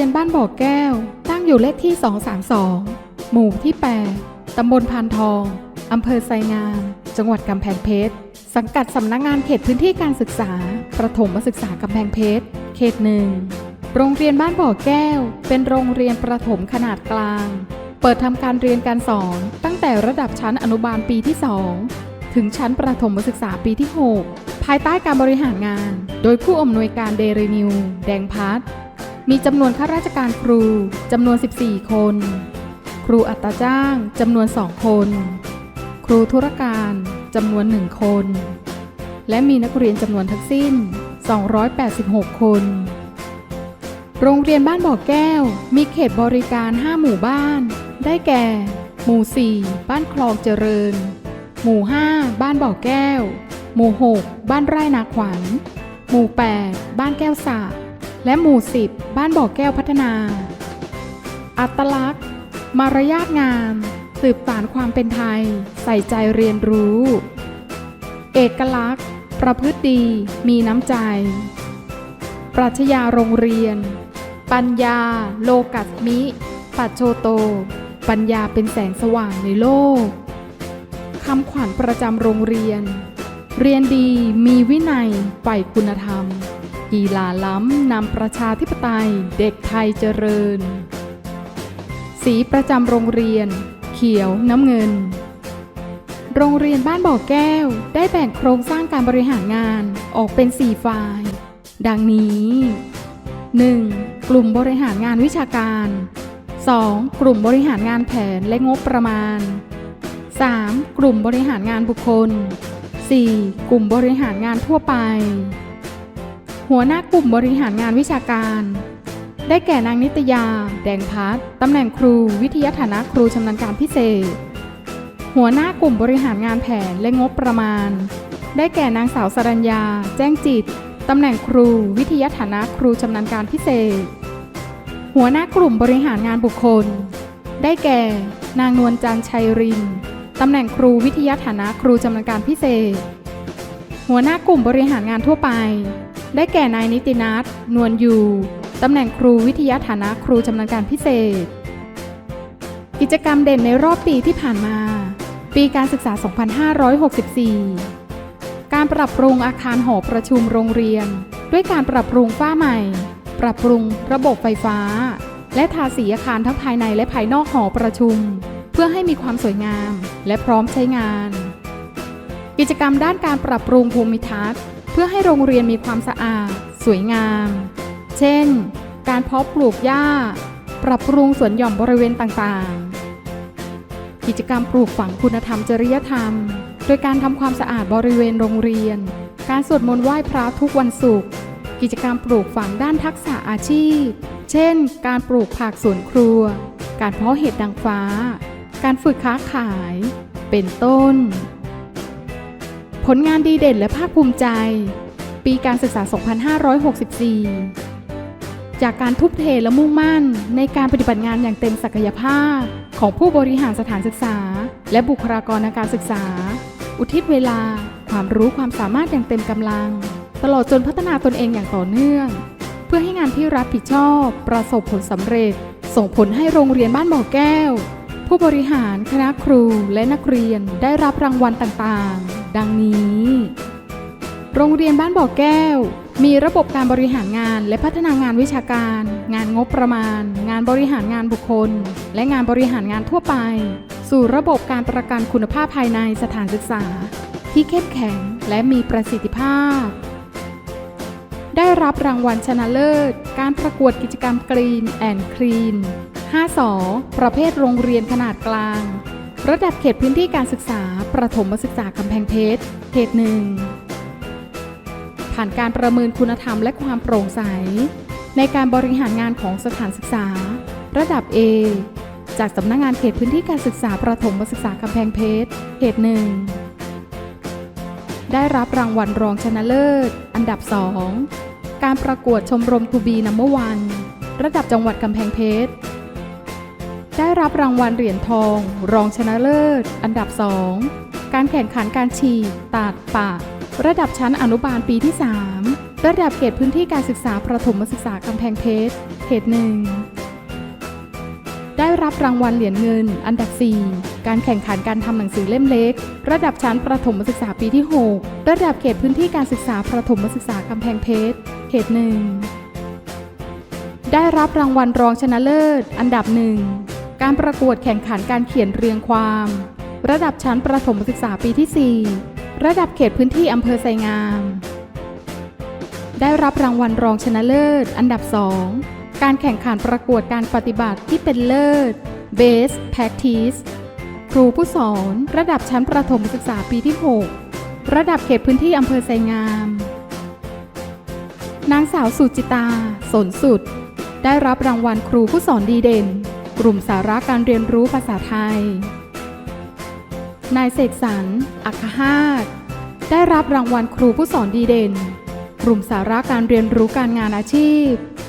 รียนบ้านบ่อแก้ว ตั้งอยู่เลขที่ 232 หมู่ที่ 8 ตำบลพานทอง อำเภอไซงาม จังหวัดกำแพงเพชร สังกัดสำนักงานเขตพื้นที่การศึกษา ประถมศึกษากำแพงเพชร เขตหนึ่ง โรงเรียนบ้านบ่อแก้ว เป็นโรงเรียนประถมขนาดกลาง เปิดทำการเรียนการสอน ตั้งแต่ระดับชั้นอนุบาลปีที่ 2 ถึงชั้นประถมศึกษาปีที่ 6 ภายใต้การบริหารงาน โดยผู้อำนวยการเดรนิว แดงพัฒน์ มีจำนวนข้าราชการครูจำนวน 14 คน ครูอัตราจ้างจำนวน 2 คน ครูธุรการจำนวน 1 คน และมีนักเรียนจำนวนทั้งสิ้น 286 คน โรงเรียนบ้านบ่อแก้ว มีเขตบริการ 5 หมู่บ้าน ได้แก่ หมู่ 4 บ้านคลองเจริญ หมู่ 5 บ้านบ่อแก้ว หมู่ 6 บ้านไร่นาขวัญ หมู่ 8 บ้านแก้วสะ และหมู่ 10 บ้านบ่อแก้วพัฒนา อัตลักษณ์ มารยาทงาม สืบสานความเป็นไทย ใส่ใจเรียนรู้ เอกลักษณ์ ประพฤติดี มีน้ำใจ ปรัชญาโรงเรียน ปัญญา โลกัสมิ ปัจโชโต ปัญญาเป็นแสงสว่างในโลก คำขวัญประจำโรงเรียน เรียนดีมีวินัยใฝ่คุณธรรม กีฬาล้ำนำประชาธิปไตยเด็กไทยเจริญ สีประจำโรงเรียน เขียวน้ำเงิน โรงเรียนบ้านบ่อแก้ว ได้แบ่งโครงสร้างการบริหารงานออกเป็น 4 ฝ่าย ดังนี้ 1. กลุ่มบริหารงานวิชาการ 2. กลุ่มบริหารงานแผนและงบประมาณ 3. กลุ่มบริหารงานบุคคล 4. กลุ่มบริหารงานทั่วไป หัวหน้ากลุ่มบริหารงานวิชาการ ได้แก่นางนิตยา แดงพัฒน์ตำแหน่งครู วิทยาฐานะครูชำนาญการพิเศษ หัวหน้ากลุ่มบริหารงานแผนและงบประมาณ ได้แก่นางสาวสรัญญา แจ้งจิตตำแหน่งครู วิทยาฐานะครูชำนาญการพิเศษ หัวหน้ากลุ่มบริหารงานบุคคล ได้แก่ นางนวลจันทร์ชัยรินตำแหน่งครูวิทยาฐานะครูชำนาญการพิเศษ หัวหน้ากลุ่มบริหารงานทั่วไป ได้แก่นายนิตินัทนวลอยู่ ตำแหน่งครูวิทยาฐานะครูชำนาญการพิเศษ กิจกรรมเด่นในรอบปีที่ผ่านมา ปีการศึกษา 2564 การปรับปรุงอาคารหอประชุมโรงเรียน ด้วยการปรับปรุงฝ้าใหม่ ปรับปรุงระบบไฟฟ้า และทาสีอาคารทั้งภายในและภายนอกหอประชุม เพื่อให้มีความสวยงามและพร้อมใช้งาน กิจกรรมด้านการปรับปรุงภูมิทัศน์ พื่อให้โรงเรียนมีความสะอาด สวยงาม เช่น การเพาะปลูกหญ้า ปรับปรุงสวนหย่อมบริเวณต่างๆ กิจกรรมปลูกฝังคุณธรรมจริยธรรม โดยการทำความสะอาดบริเวณโรงเรียน การสวดมนต์ไหว้พระทุกวันศุกร์ กิจกรรมปลูกฝังด้านทักษะอาชีพ เช่น การปลูกผักสวนครัว การเพาะเห็ดนางฟ้า การฝึกค้าขาย เป็นต้น ผลงานดีเด่นและภาคภูมิใจ ปีการศึกษา 2564 จากการทุ่มเทและมุ่งมั่น ในการปฏิบัติงานอย่างเต็มศักยภาพ ของผู้บริหารสถานศึกษา และบุคลากรทางการศึกษา อุทิศเวลา ความรู้ความสามารถอย่างเต็มกำลัง ตลอดจนพัฒนาตนเองอย่างต่อเนื่อง เพื่อให้งานที่รับผิดชอบ ประสบผลสำเร็จ ส่งผลให้โรงเรียนบ้านบ่อแก้ว ผู้บริหารคณะครูและนักเรียนได้รับรางวัลต่างๆ ดังนี้ โรงเรียนบ้านบ่อแก้ว มีระบบการบริหารงานและพัฒนางานวิชาการ งานงบประมาณ งานบริหารงานบุคคล และงานบริหารงานทั่วไป สู่ระบบการประกันคุณภาพภายในสถานศึกษา ที่เข้มแข็งและมีประสิทธิภาพ ได้รับรางวัลชนะเลิศ การประกวดกิจกรรมกรีนแอนด์คลีน 5สอประเภทโรงเรียนขนาดกลาง ระดับเขตพื้นที่การศึกษา ประถมศึกษากำแพงเพชร เขตหนึ่ง ผ่านการประเมินคุณธรรมและความโปร่งใส ในการบริหารงานของสถานศึกษา ระดับ A จากสำนักงงานเขตพื้นที่การศึกษา ประถมศึกษากำแพงเพชร เขตหนึ่ง ได้รับรางวัลรองชนะเลิศ อันดับ 2 การประกวดชมรมทูบีนัมเบอร์วัน ระดับจังหวัดกำแพงเพชร ได้รับรางวัลเหรียญทอง รองชนะเลิศ อันดับ 2 การแข่งขันการฉีดตัดปะระดับชั้นอนุบาลปีที่ 3 ระดับเขตพื้นที่การศึกษาประถมศึกษากำแพงเพชร เขตหนึ่งได้รับรางวัลเหรียญเงิน อันดับ 4 การแข่งขันการทำหนังสือเล่มเล็ก ระดับชั้นประถมศึกษาปีที่ 6 ระดับเขตพื้นที่การศึกษาประถมศึกษากำแพงเพชร เขตหนึ่งได้รับรางวัลรองชนะเลิศ อันดับหนึ่ง การประกวดแข่งขันการเขียนเรียงความ ระดับชั้นประถมศึกษาปีที่ 4 ระดับเขตพื้นที่อำเภอไซงาม ได้รับรางวัลรองชนะเลิศ อันดับ 2 การแข่งขันประกวดการปฏิบัติที่เป็นเลิศ Best Practice ครูผู้สอนระดับชั้นประถมศึกษาปีที่ 6 ระดับเขตพื้นที่อำเภอไซงาม นางสาวสุจิตา สนสุด ได้รับรางวัลครูผู้สอนดีเด่น กลุ่มสาระการเรียนรู้ภาษาไทย นายเสกสรร อัคคหาตได้รับรางวัลครูผู้สอนดีเด่น กลุ่มสาระการเรียนรู้การงานอาชีพ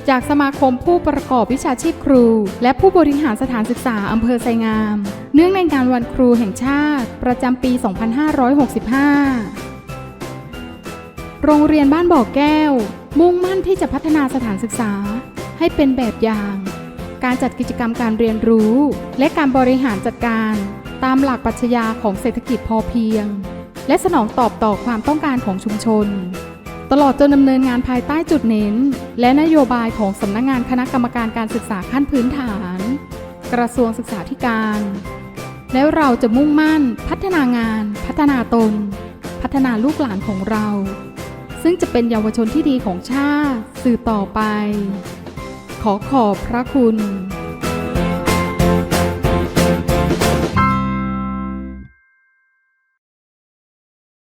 จากสมาคมผู้ประกอบวิชาชีพครู และผู้บริหารสถานศึกษาอำเภอไซงาม เนื่องในงานวันครูแห่งชาติ ประจำปี 2565 โรงเรียนบ้านบ่อแก้ว มุ่งมั่นที่จะพัฒนาสถานศึกษาให้เป็นแบบอย่าง การจัดกิจกรรมการเรียนรู้ และการบริหารจัดการ ตามหลักปรัชญาของเศรษฐกิจพอเพียง และสนองตอบต่อความต้องการของชุมชน ตลอดจนดำเนินงานภายใต้จุดเน้น และนโยบายของสำนักงงานคณะกรรมการการศึกษาขั้นพื้นฐาน กระทรวงศึกษาธิการ แล้วเราจะมุ่งมั่น พัฒนางาน พัฒนาตน พัฒนาลูกหลานของเรา ซึ่งจะเป็นเยาวชนที่ดีของชาติ สื่อต่อไป ขอขอบพระคุณ